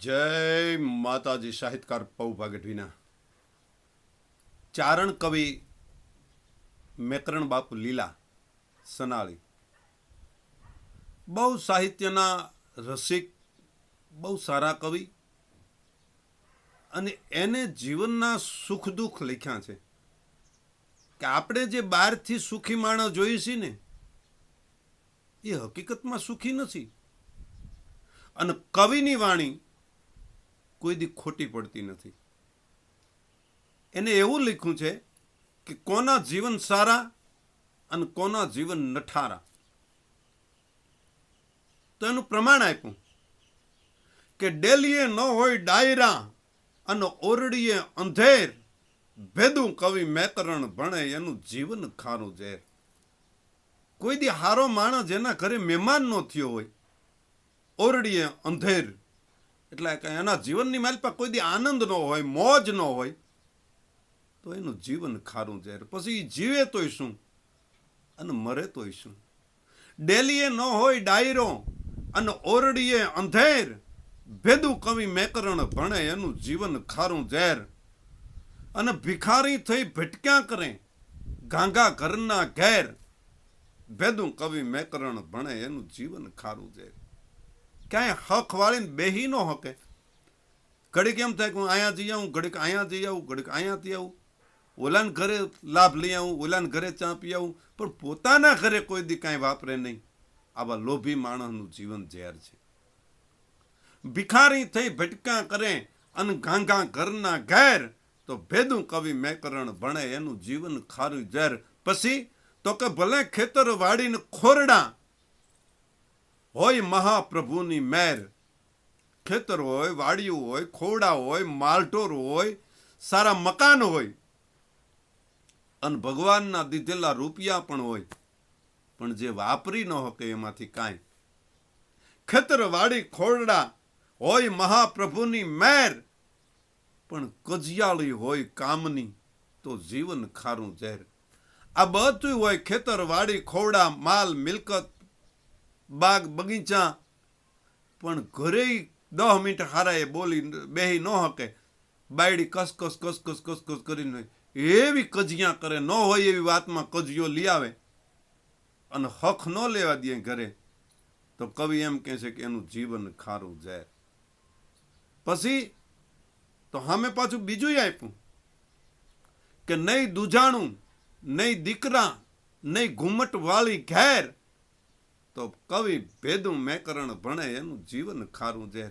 જય માતાજી, સાહિત્યકાર પૌભા ગઢવીના ચારણ કવિ મેકરણ બાપુ લીલા સનાળી. બહુ સાહિત્યના રસિક, બહુ સારા કવિ અને એને જીવનના સુખ દુઃખ લખ્યા છે. કે આપણે જે બહારથી સુખી માણસ જોઈએ છીએ ને, એ હકીકતમાં સુખી નથી. અને કવિની વાણી કોઈ દી ખોટી પડતી નથી. એને એવું લખ્યું છે કે કોના જીવન સારા અને કોના જીવન નઠારા. તો એનું પ્રમાણ આપ્યું કે ડેલીએ ન હોય ડાયરા અને ઓરડીએ અંધેર, ભેદું કવિ મેકરણ ભણે એનું જીવન ખારું ઝેર. કોઈ દી હારો માણસ જેના ઘરે મહેમાન ન થયો હોય, ઓરડીએ અંધેર એટલે એના જીવનની માલપા કોઈ દી આનંદ ન હોય, મોજ ન હોય, તો એનું જીવન ખારું ઝેર. પછી એ જીવે તોય શું? અને મરે તોય શું? ડેલીએ ન હોય ડાયરો અને ઓરડીએ અંધેર. ભેદું કવિ મેકરણ ભણે એનું જીવન ખારું ઝેર. અને ભિખારી થઈ ભટક્યા કરે, ગાંગા ઘરના ઘેર. ભેદું કવિ મેકરણ ભણે એનું જીવન ખારું ઝેર. ક્યાંય હક વાળીને બેહી ન હકે. ઘડીક એમ થાય કે હું અહીંયા જઈ આવું, ઘડીક અહીંયા જઈ આવું, ઘડીક અહીંયાથી આવું. ઓલાને ઘરે લાભ લઈ આવું, ઓલાને ઘરે ચા પી આવું, પણ પોતાના ઘરે કોઈ દી કાંઈ વાપરે નહીં. આવા લોભી માણસનું જીવન ઝેર છે. ભિખારી થઈ ભટકા કરે અને ગાંગા ઘરના ઘેર, તો ભેદું કવિ મેકરણ ભણે, એનું જીવન ખારું ઝેર. પછી તો કે ભલે ખેતર વાડીને ખોરડા હોય મહાપ્રભુની મેર. ખેતર હોય વાડિયું હોય ખોડા હોય, માલઢોર હોય, સારા મકાન હોય. અને ભગવાનના દીધેલા રૂપિયા પણ હોય. પણ જે વાપરી ન શકે એમાંથી કાંઈ. ખેતર, વાડી, ખોરડા હોય મહાપ્રભુની મેર. પણ કજિયાળી હોય કામની તો જીવન ખારું ઝેર. આ બધું હોય ખેતર, વાડી, ખોરડા, માલ, મિલકત. બાગ બગીચા, પણ ઘરે દહ મિનિટ હારાએ બોલી બેહી ન હકે. બાયડી કસ કસ કસ કસ કસ કસ કરીને એવી કજિયા કરે, ન હોય એવી વાતમાં કજિયો લઈ આવે અને હક ન લેવા દે ઘરે. તો કવિ એમ કહે છે કે એનું જીવન ખારું જાય પછી તો હામે પાછું બીજું આપ્યું કે નહીં દુજાણું, નહીં દીકરા, નહીં ઘુમટ વાળી ઘેર તો કવિ ભેદું મેકરણ ભણે, એનું જીવન ખારું જે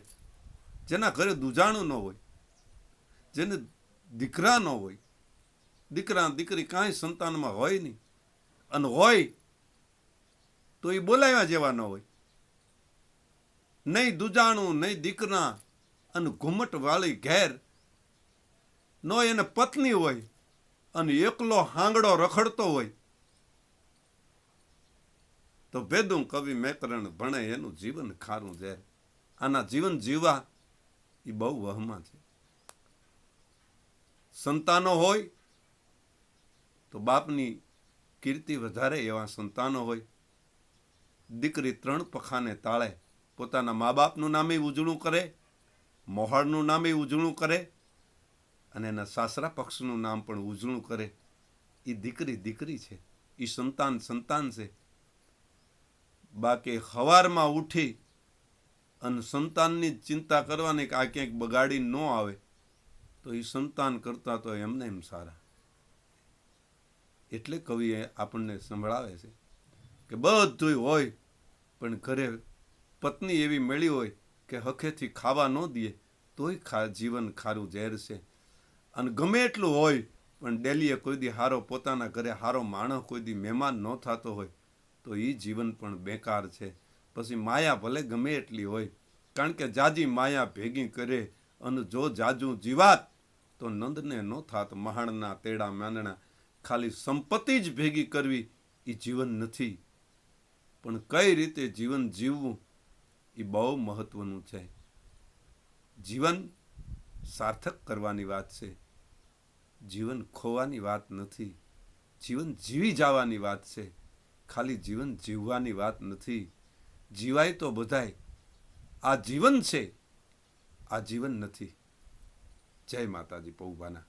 જેના ઘરે દુજાણું ન હોય, જેને દીકરા ન હોય, દીકરા દીકરી કાંઈ સંતાનમાં હોય નહીં. અને હોય તો એ બોલાવ્યા જેવા ન હોય. નહીં દુજાણું, નહીં દીકરા અને ઘુમટવાળી ઘેર ન એને પત્ની હોય અને એકલો હાંગડો રખડતો હોય તો ભેદું કવિ મેકરણ ભણે એનું જીવન ખારું છે. આના જીવન જીવવા એ બહુ વહમાં છે. સંતાનો હોય તો બાપની કીર્તિ વધારે એવા સંતાનો હોય. દીકરી ત્રણ પખાને તાળે પોતાના મા બાપનું નામે ઉજળું કરે, મોહાળનું નામે ઉજળું કરે અને એના સાસરા પક્ષનું નામ પણ ઉજળું કરે. એ દીકરી દીકરી છે. એ સંતાન સંતાન છે. બાકી હવારમાં ઉઠી અને સંતાનની ચિંતા કરવાની કે આ ક્યાંક બગાડી ન આવે, તો એ સંતાન કરતા તો એમને એમ સારા. એટલે કવિએ આપણને સંભળાવે છે કે બધું હોય, પણ ઘરે પત્ની એવી મળી હોય કે હખેથી ખાવા ન દે, તોય ખા, જીવન ખારું ઝેર છે. અને ગમે એટલું હોય, પણ ડેલીએ કોઈ દી હારો પોતાના ઘરે હારો માણસ કોઈ દી મહેમાન ન થતો હોય તો એ જીવન પણ બેકાર છે. પછી માયા ભલે ગમે એટલી હોય, કારણ કે જાજી માયા ભેગી કરે અને જો જાજુ જીવાત, તો નંદને ન થાત મહાણના તેડા માનણા ખાલી સંપત્તિ જ ભેગી કરવી એ જીવન નથી. પણ કઈ રીતે જીવન જીવવું એ બહુ મહત્વનું છે. જીવન સાર્થક કરવાની વાત છે. જીવન ખોવાની વાત નથી. જીવન જીવી જવાની વાત છે. ખાલી જીવન જીવવાની વાત નથી. જીવાય તો બધાય. આ જીવન છે, આ જીવન નથી. જય માતાજી, પૌભાના.